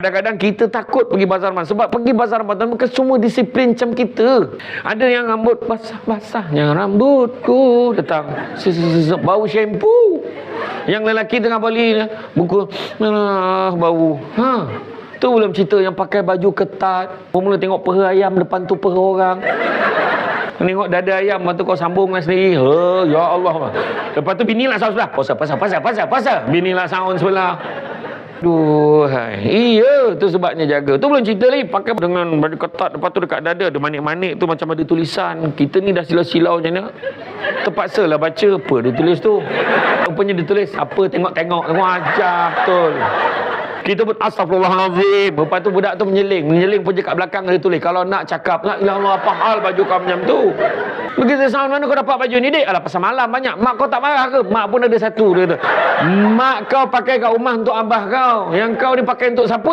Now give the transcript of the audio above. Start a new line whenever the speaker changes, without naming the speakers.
Kadang-kadang kita takut pergi bazar ramadan sebab pergi bazar ramadan bukan semua disiplin macam kita. Ada yang rambut basah-basahnya rambutku datang bau shampoo. Yang lelaki tengah balik buku ah, bau. Ha. Tu belum cerita yang pakai baju ketat. Mula tengok peha ayam depan tu peha orang. Tengok dada ayam Lepas tu kau sambung dengan sendiri ha, Ya Allah Lepas tu bini lah sahur sebelah Pasal, pasal, pasal, pasal, pasal Bini lah sahur sebelah Duhai. Iya, tu sebabnya jaga. Tu belum cerita lagi. Pakai dengan baju ketat. Lepas tu dekat dada. Ada manik-manik tu macam ada tulisan. Kita ni dah silau-silau macam ni. Terpaksa lah baca apa dia tulis tu. Rupanya dia tulis apa tengok-tengok. Tengok ajar betul. Kita pun astagfirullahalazim. Lepas tu budak tu menyeling. Menyeling pun je kat belakang dia tulis. Kalau nak cakap. La ilah Allah apa hal baju kau macam tu. Begitu sound mana kau dapat baju ni dek? Alah pasal malam banyak. Mak kau tak marah ke? Mak pun ada satu dia kata. Mak kau pakai kat rumah untuk abah kau. Yang kau ni pakai untuk siapa?